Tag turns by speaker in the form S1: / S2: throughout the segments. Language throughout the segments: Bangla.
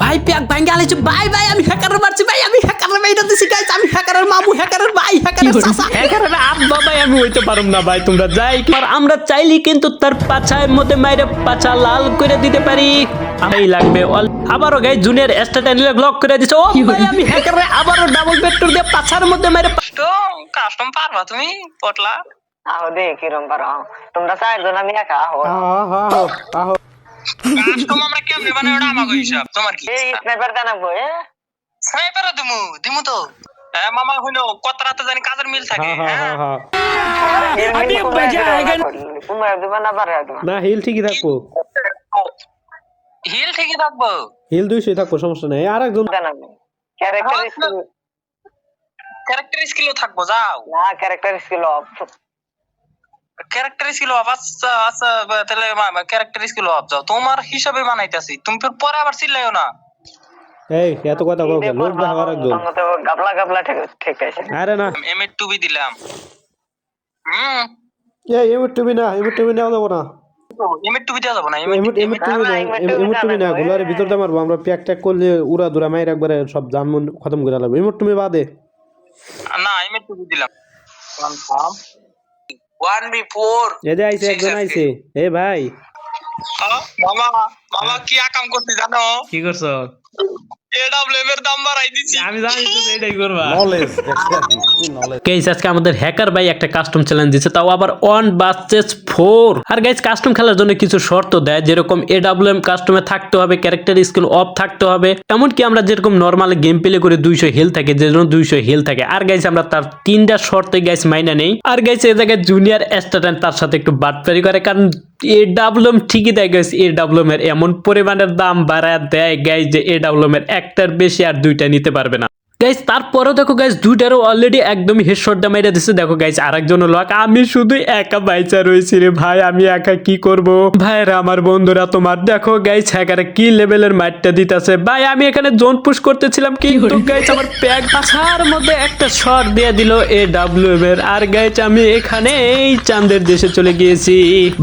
S1: ভাই প্যাক ভাঙ্গে আলেছে। ভাই ভাই আমি হ্যাকার মারছি। ভাই আমি হ্যাকার মেয়েটা দিছি গাইস আমি হ্যাকারের মামু হ্যাকারের ভাই হ্যাকারের চাচা।
S2: হ্যাকারের আব্বা ভাই আমি হইতে পারুম না ভাই তোমরা যাই। আর আমরা চাইলি কিন্তু তার পাছার মধ্যে মাইরে পাছা লাল করে দিতে পারি। এই লাগবে অল- আবারও গাই জুনিয়র স্ট্যাটাইলে লক করে দিছে। ও ভাই আমি হ্যাকারে আবারও ডাবল ভেক্টর দিয়ে পাছার মধ্যে মাইরে
S3: কাস্টম কাস্টম পারবা তুমি পটলা।
S4: আহো দে কিরম পারো। আহো তোমরা চারজন আমি একা আহো।
S3: কাস্টম আমরা কেমনে বানাই ওটা আমাকে হিসাব? তোমার কি
S4: এই স্নাইপার জানাব এ?
S3: স্নাইপার দিমু দিমু তো। হ্যাঁ মামা হইল কত রাতে জানি কাজের মিল থাকে হ্যাঁ
S2: বাজা আগে
S4: কুমার দিবা না পারে
S5: না। হিল ঠিকই থাকব।
S3: হিল ঠিকই থাকব।
S5: হিল দুইশোই থাকব সমস্যা নেই। আর একজন
S4: জানাব ক্যারেক্টার স্কিল
S3: ক্যারেক্টার স্কিলও থাকব যাও।
S4: না character skill of
S3: character skill of আচ্ছা আচ্ছা তাহলে ক্যারেক্টার স্কিল অফ যাও তোমার হিসাবে বানাইতাছি তুমি পরে আবার চিল্লাইও না
S5: এই এত কথা বলবে লোক দেখা আর
S4: গাবলা গাবলা ঠিক ঠিক আছে
S5: আরে না
S3: এম এর টুবি দিলাম হুম
S5: এই এমুট টুবি না টুবি না
S3: এম এর টুবি দেওয়া যাব না
S5: এমুট এমুট টুবি না এমুট টুবি না গুলার ভিতর দিয়ে মারবো আমরা প্যাক ট্যাক করলে উড়া দুরা মাইর একবারে সব জানমন খতম করে লাগবে এমুট টুবি বাদে
S3: না টুবি দিলাম কনফার্ম ওয়ান বি ফোর
S5: এই যে আইছে একজন আইছে। এ ভাই।
S3: মামা। মামা কি আকাম করছি জানো?
S2: কি করছ?
S3: এডাব্লিউএম এর দাম বাড়াই দিছি।
S2: আমি জানি তুমি এটাই করবা।
S5: নলেজ
S2: গাইস আজকে আমাদের হ্যাকার ভাই একটা কাস্টম চ্যালেঞ্জ দিচ্ছে তাও আবার ওয়ান বাসেস ফোর আর গাইস কাস্টম খেলার জন্য কিছু শর্ত দেয় যেরকম এডাব্লিউএম কাস্টমে থাকতে হবে ক্যারেক্টার স্কিল অফ থাকতে হবে। এমনকি আমরা যেরকম নর্মাল গেম প্লে করে দুইশো হেল থাকে যে জন্য দুইশো হেল থাকে। আর গাইস আমরা তার তিনটা শর্তে গাইস মাইনা নেই। আর গাইস এই জায়গায় জুনিয়র স্টুডেন্ট তার সাথে একটু বাটপারি করে কারণ এ ডাব্লুএম ঠিকই দেয় গাইস এ ডাব্লুএম এর এমন পরিমাণের দাম বাড়ায় দেয় গাইজ যে এ ডাব্লুমের একটার বেশি আর দুইটা নিতে পারবে না। গাইস তারপরেও দেখো গাইস দুইটারও অলরেডি একদমই হেডশটটা মেরে দিছে। দেখো গাইস আরেকজন লোক আমি শুধু একা বাইচা রয়েছি রে ভাই আমি একা কি করব? ভাইরা আমার বন্ধুরা তোমার দেখো গাইস হ্যাকারে কি লেভেলের মাইটটা দিতেছে। ভাই আমি এখানে জোন পুশ করতেছিলাম কিন্তু গাইস আমার প্যাক পাছার মধ্যে একটা শট দিয়ে দিল এ ডাব্লিউ এর। আর গাইস আমি এখানে এই চাঁদের দেশে চলে গিয়েছি।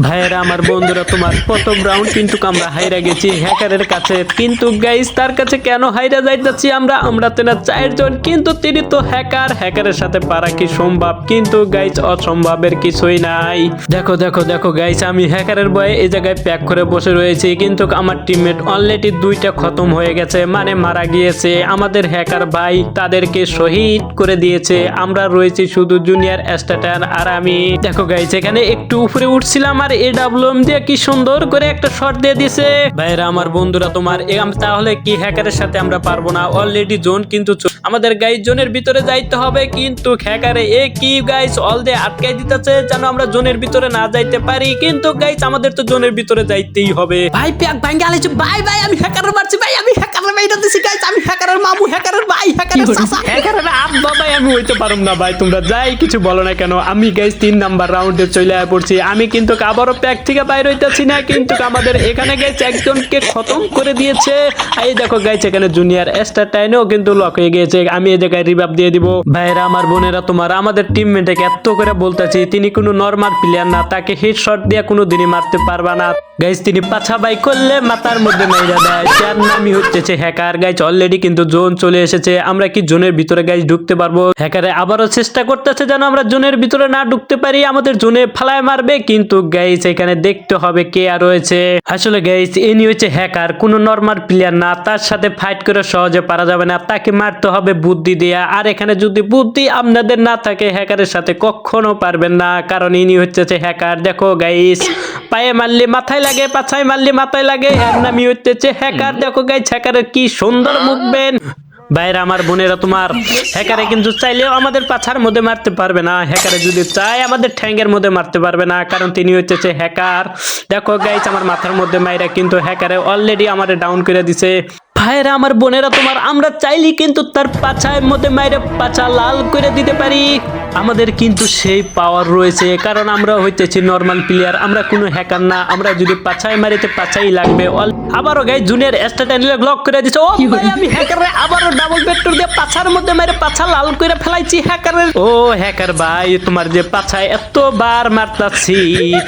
S2: ভাইরা আমার বন্ধুরা তোমার প্রথম রাউন্ড কিন্তু আমরা হাইরা গেছি হ্যাকারের কাছে। কিন্তু গাইস তার কাছে কেন হাইরা যাইতেছি আমরা? আমরা তেনা চারজন কিন্তু তিনি তো হ্যাকার হ্যাকারের সাথে পারা কি সম্ভব? কিন্তু গাইস অসম্ভবের কিছুই নাই। দেখো দেখো দেখো গাইস আমি হ্যাকারের বয়ে এই জায়গায় প্যাক করে বসে রয়েছি, কিন্তু আমার টিমমেট অলরেডি দুইটা খতম হয়ে গেছে মানে মারা গিয়েছে। আমাদের হ্যাকার ভাই তাদেরকে শহীদ করে দিয়েছে। আমরা রয়েছি শুধু জুনিয়র স্ট্যাটার আর আমি। দেখো গাইস এখানে একটু উপরে উঠছিলাম আর এ ডাব্লুএম দিয়ে কি সুন্দর করে একটা শট দিয়ে দিছে ভাইরা, আমার বন্ধুরা তোমার তাহলে কি হ্যাকারের সাথে আমরা পারব না? অলরেডি জোন কিন্তু আমাদের গাইজ জোনের ভিতরে যাইতে হবে, কিন্তু হ্যাকারে এ কি গাইজ অল দিয়ে আটকাই দিতেছে যেন আমরা জোনের ভিতরে না যাইতে পারি। কিন্তু গাইজ আমাদের তো জোনের ভিতরে যাইতেই হবে।
S1: ভাই, প্যাক ভাঙ্গে আলেছে। ভাই ভাই, আমি হ্যাকার মারছি। দিছি গাইস আমি হ্যাকারের মামু হ্যাকারের ভাই হ্যাকারের চাচা।
S2: হ্যাকারের আব্বা ভাই আমি হইতে পারুম না ভাই তোমরা যাই কিছু বলো না কেন। আমি গাইস তিন নাম্বার রাউন্ডে চলে আয় পড়ছি। আমি কিন্তু আবারও প্যাক থেকে বাইর হইতেছি না কিন্তু আমাদের এখানে গাইস একজনকে খতম করে দিয়েছে। এই দেখো গাইস এখানে জুনিয়র স্টার টাইনেও কিন্তু লক হয়ে গিয়েছে। আমি এই জায়গায় রিভাব দিয়ে দিব। ভাইরা আমার বোনেরা তোমার আমাদের টিমমেটকে এত করে বলতেছি তিনি কোনো নর্মাল প্লেয়ার না তাকে হিট শট দিয়ে কোনো দিনই মারতে পারবা না। গাইস তিনি পাছা বাই করলে মাথার মধ্যে মাইরা দেয়। যার নামই হচ্ছে হ্যাকার গাইস অলরেডি কিন্তু জোন চলে এসেছে। আমরা কি জোনের ভিতরে গাইস ঢুকতে পারব? হ্যাকারে আবারও চেষ্টা করতেছে যেন আমরা জোনের ভিতরে না ঢুকতে পারি। আমাদের জোনে ফালায় মারবে, কিন্তু গাইস এখানে দেখতে হবে কে আর রয়েছে। আসলে গাইস ইনি হচ্ছে হ্যাকার। কোনো নর্মাল প্লেয়ার না, তার সাথে ফাইট করে সহজে পারা যাবে না। তাকে মারতে হবে বুদ্ধি দেয়া। আর এখানে যদি বুদ্ধি আপনাদের না থাকে, হ্যাকারের সাথে কখনো পারবেন না। কারণ ইনি হচ্ছে হ্যাকার। দেখো গাইস পায়ে মারলে মাথায় লাগে, পাছায় মারলে মাথায় লাগে। এর নামই হচ্ছে হ্যাকার। দেখো গাইজ হ্যাকারের কি সুন্দর মুভমেন্ট। বাইরে আমার বোনেরা, তোমার হ্যাকারে কিন্তু চাইলেও আমাদের পাছার মধ্যে মারতে পারবে না। হ্যাকারে যদি চায়, আমাদের ঠ্যাঙ্গের মধ্যে মারতে পারবে না। কারণ তিনি হচ্ছে হ্যাকার। দেখো গাইজ আমার মাথার মধ্যে মাইরা কিন্তু হ্যাকারে অলরেডি আমাদের ডাউন করে দিছে। ভাইরা, আমার বোনেরা, তোমার আমরা চাইলি কিন্তু তার পাছায় মধ্যে মাইরে পাছা লাল করে দিতে পারি। আমাদের কিন্তু সেই পাওয়ার রয়েছে কারণ আমরা হইতেছি নর্মাল প্লেয়ার আমরা কোনো হ্যাকার না, আমরা যদি পাছায় মারিতে পাছাই লাগবে অল আবারও গাইজ জুনিয়র স্ট্যাটাইল লক করে দিছে। ও ভাই আমি হ্যাকারে আবারও ডাবল ভেক্টর দিয়ে পাছার মধ্যে মেরে পাছা লাল করে ফেলাইছি হ্যাকারের ও হ্যাকার ভাই তোমার যে পাছায় এতবার মারতাছি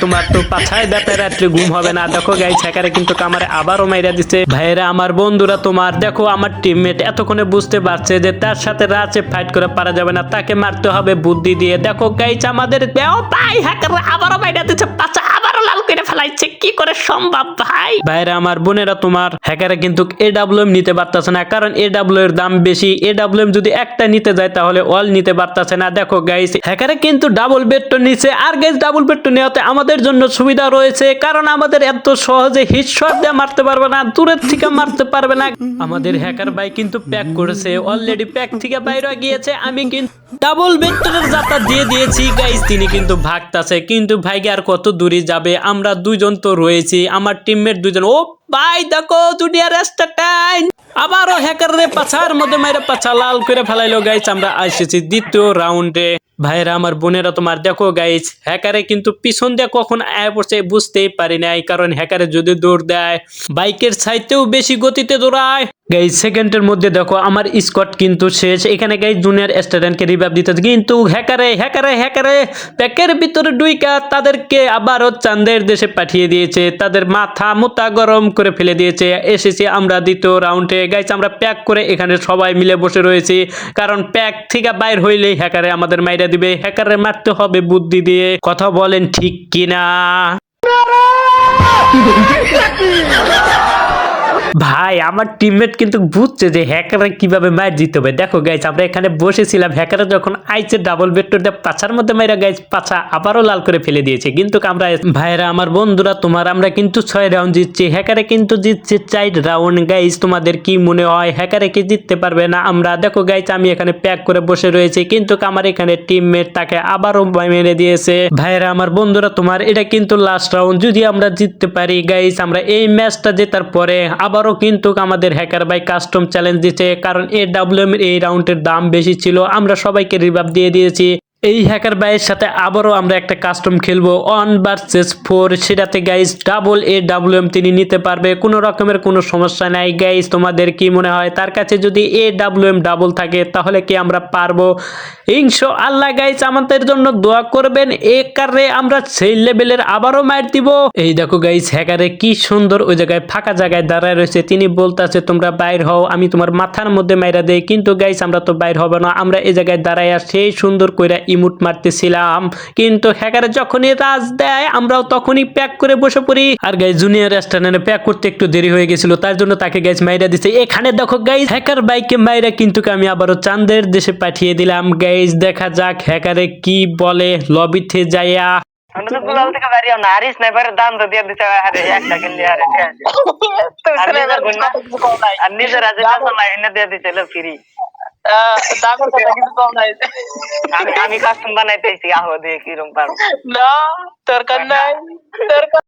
S2: তোমার তো পাছায় ব্যথা রাত্রে ঘুম হবে না। দেখো গাইজ হ্যাকারে কিন্তু আমারে আবারও মাইরা দিছে। ভাইরা আমার বন্ধুরা তোমার দেখো আমার টিমমেট এতক্ষণে বুঝতে পারছে যে তার সাথে রাচে ফাইট করে পারা যাবে না। তাকে মারতে হবে বুদ্ধি দিয়ে। দেখো গাইজ আমাদের ও ভাই হ্যাকার আবারও মাইরা দিচ্ছে পাছা আবারও লাল করে ফেলাইছে। কি করে সম্ভব ভাই? ভাইরা আমার বোনেরা তোমার হ্যাকারে কিন্তু এ ডাব্লিউ নিতে পারতেছে না। কারণ এ ডাব্লিউ এর দাম বেশি। এ ডাব্লিউ যদি একটা নিতে যায়, তাহলে অল নিতে পারতেছে না। দেখো গাইস হ্যাকারে কিন্তু ডাবল বেডটা নিচে আর গাইস ডাবল বেডটা নেওয়াতে আমাদের জন্য সুবিধা রয়েছে। কারণ আমাদের এত সহজে হিট দিয়ে মারতে পারবে না, দূরের থেকে মারতে পারবে না। আমাদের হ্যাকার ভাই কিন্তু প্যাক করেছে। অলরেডি প্যাক থেকে বাইরে গিয়েছে। আমি কিন্তু ডাবল বেডটার যাতা দিয়ে দিয়েছি গাইস তিনি কিন্তু ভাগতাছে। কিন্তু ভাইকে আর কত দূরে যাবে? আমরা দুইজন তো রয়েছি। আমার টিমমেট দুজন ও ভাই, দেখো জুনিয়র টাইম আবারও হ্যাকার রে পাছার মধ্যে মাইরে পাছা লাল করে ফেলাইলো গাইছ আমরা আসেছি দ্বিতীয় রাউন্ডে ভাইরা, আমার বোনেরা, তোমার দেখো গাইছ হ্যাকারে কিন্তু পিছন দিয়ে কখন আয় পড়ছে, বুঝতেই পারি নাই, কারণ হ্যাকারে যদি দৌড় দেয় বাইকের সাইতেও বেশি গতিতে দৌড়ায়। গাইজ সেকেন্ডের মধ্যে দেখো, আমার স্কট কিন্তু শেষ। এখানে গাইজ জুনিয়র স্টুডেন্টকে রিভাইভ দিতে কিন্তু হ্যাকারে হ্যাকারে হ্যাকারে প্যাকের ভিতরে ডুইকা তাদেরকে আবারও চান্দের দেশে পাঠিয়ে দিয়েছে। তাদের মাথা মুতা গরম করে ফেলে দিয়েছে। এসেছি আমরা দ্বিতীয় রাউন্ডে গাইজ আমরা প্যাক করে এখানে সবাই মিলে বসে রয়েছি। কারণ প্যাক থেকে বাইর হইলেই হ্যাকারে আমাদের মাইরা দিবে। হ্যাকারে মারতে হবে বুদ্ধি দিয়ে। কথা বলেন ঠিক কিনা? ভাই, আমার টিমমেট কিন্তু বুঝছে যে হ্যাকারে কীভাবে ম্যাচ জিততে হবে। দেখো গাইজ আমরা এখানে বসেছিলাম হ্যাকারে যখন আইছে ডাবল বেটর দিয়ে পাছার মধ্যে মাইরা গাইজ পাছা আবারও লাল করে ফেলে দিয়েছে। কিন্তু আমরা ভাইরা, আমার বন্ধুরা, তোমার আমরা কিন্তু ছয় রাউন্ড জিতছি হ্যাকারে কিন্তু জিতছে চার রাউন্ড গাইজ তোমাদের কি মনে হয় হ্যাকারে কি জিততে পারবে না? আমরা, দেখো গাইজ আমি এখানে প্যাক করে বসে রয়েছি, কিন্তু আমার এখানে টিমমেট তাকে আবারও মেরে দিয়েছে। ভাইরা, আমার বন্ধুরা, তোমার এটা কিন্তু লাস্ট রাউন্ড যদি আমরা জিততে পারি গাইজ আমরা এই ম্যাচটা জেতার পরে আবারও কিন্তু আমাদের হ্যাকার বাই কাস্টম চ্যালেঞ্জ দিচ্ছে কারণ এ ডাব্লিউ এর এই রাউন্ডের দাম বেশি ছিল। আমরা সবাইকে রিভাব দিয়ে দিয়েছি। এই হ্যাকার বাইয়ের সাথে আবারও আমরা একটা কাস্টম খেলব। অন ভার্সেস ফোর সেটাতে guys double A W M তিনি নিতে পারবে। কোনো রকমের কোনো সমস্যা নাই। গাইজ তোমাদের কি মনে হয়? তার কাছে যদি এ ডাব্লিউ এম ডাবল থাকে, তাহলে কি আমরা পারব? ইনশো আল্লাহ গাইজ আমাদের জন্য দোয়া করবেন। এ কারে আমরা সেই লেভেলের আবারও মার দিব। এই দেখো গাইজ হ্যাকারে কি সুন্দর ওই জায়গায় ফাঁকা জায়গায় দাঁড়ায় রয়েছে। তিনি বলতেছে, তোমরা বাইর হও, আমি তোমার মাথার মধ্যে মাইরা দেই। কিন্তু গাইজ আমরা তো বাইর হব না। আমরা এই জায়গায় দাঁড়াইয়া সেই সুন্দর কইরা ইমুট মারতেছিলাম। কিন্তু হ্যাকারে যখনই রাজ দেয় আমরাও তখনই প্যাক করে বসে পড়ি। আর গাইজ জুনিয়র রেস্টুরেন্টে প্যাক করতে একটু দেরি হয়ে গেছিল তার জন্য তাকে গাইজ মাইরা দিছে। এখানে দেখো গাইজ হ্যাকার বাইকে মাইরা কিন্তু আমি আবারও চাঁদের দেশে পাঠিয়ে দিলাম। গাইজ দেখা যাক হ্যাকারে কি বলে লবিতে যাইয়া।
S4: আর নিজের এনে দিয়ে দিতে ফ্রি
S3: দামের কথা কিন্তু কম নাই
S4: আমি আমি কাস্টম বানাইতেছি আহো দিয়ে কিরম পারব
S3: না দরকার নাই দরকার